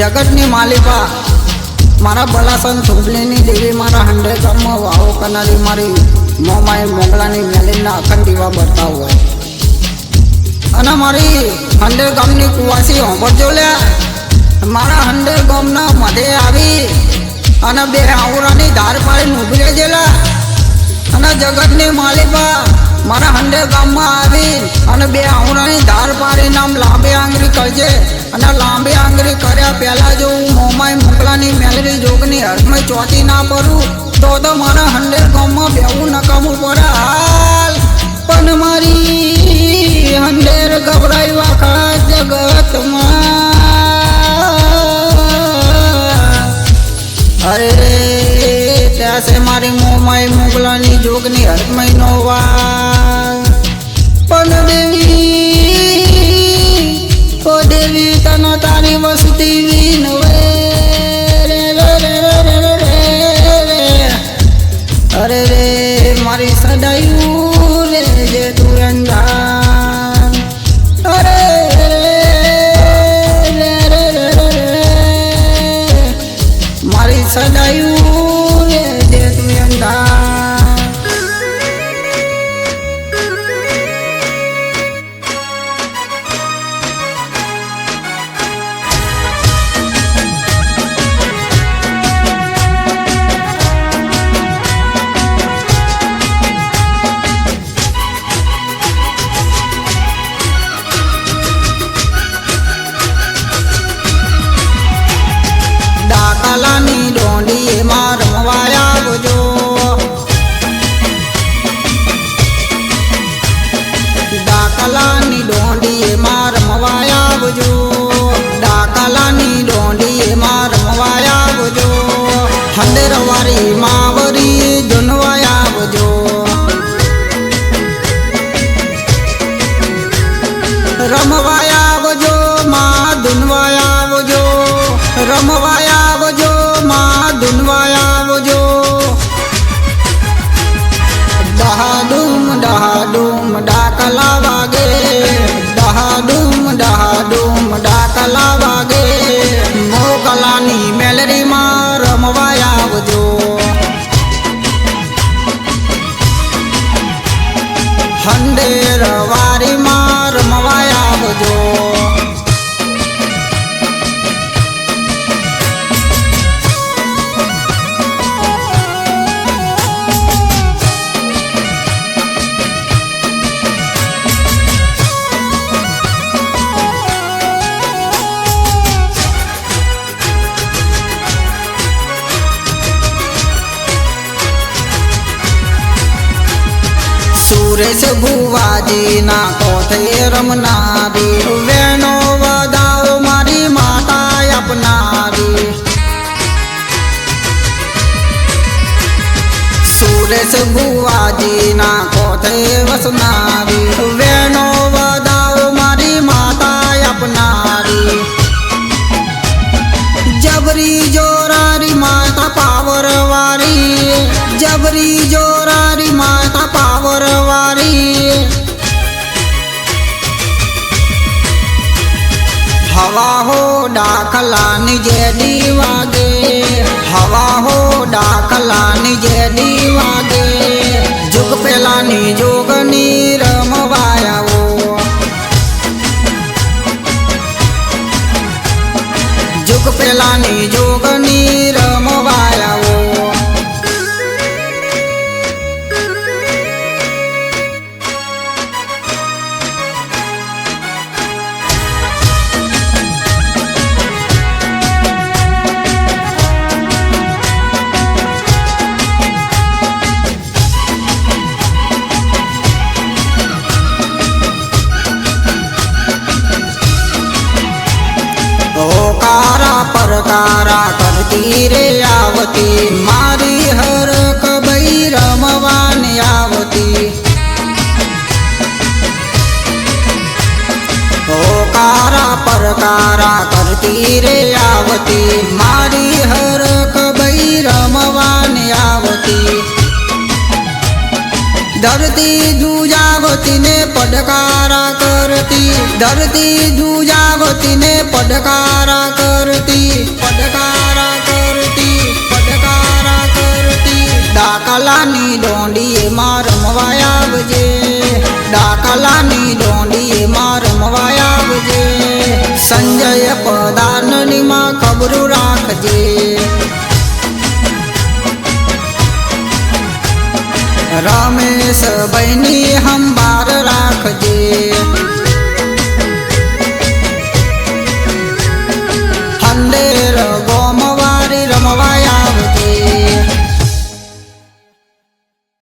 જગતની માલિકા. મારા બલાસન સુંબલીની દેવી, મારા હંડે કર્મ વાવો કરનારી મારી મોમાએ મોગલાની મેલીના અખંડ દીવા બળતા હોય. અને મારી હંડે ગામની કુવાસી હોંભળજો લ્યા મારા હંડે ગામના મધે આવી અને બે આવરાની ધાર પાડી ઊભી ગયેલા અને જગતની માલિકા મારા હંડે ગામમાં આવી અને બે આવરાની ધાર પાડી નામ લાંબી આંગરી કરજે અને લાંબી આંગળી કર્યા પહેલા જો હું મોમાઈ મોકલાની મેલરી જોગની હરમય ચોથી ના પરું તો તો મારા હંડે ગામમાં બેવું નકામું પડે હાલ પણ મારી હંડેર ગભરાઈ વાખા જગતમાં અરે રે ત્યાં છે મારી મોમાઈ મોગલાની જોગની હર મહિનો વાર પણ દેવી ઓ દેવી તને તારી વસતી રમવા આવજો, માં ધૂનવા આવજો. દહાડુમ દહાડુમ, ડાકલા વાગે. દહાડુમ દહાડુમ, ડાકલા વાગે. મોગલાની મેલરીમાં રમવા આવજો. હંડેર વારીમાં સુરેશ ભુવાજીના કોઠે રમનારી વેણો વદાઓ મારી માતા આપનારી સુરેશ ભુવાજીના કોઠે વસનારી વેણો વદાઓ મારી માતા આપનારી જબરી જોરારી માતા પાવર વારી જબરી જોરારી હવા હો ડાકલાની જેડી વાગે હવા હો ડાકલાની જેડી વાગે આવતી, મારી હર કબઈ રમવાની આવતી. ઓકારા પરકારા કરતી રે આવતી, મારી હર કબઈ રમવાની આવતી. ધરતી જુજાવતીને પડકારા કરતી, ધરતી જુજાવતીને પડકારા કરતી ડાકલાની દોંડીએ માં રમવા આવજે. ડાકલાની દોંડીએ માં રમવા આવજે. સંજય પદાનની માં ખબરું રાખજે. રમેશ બહેની હંભાર રાખજે.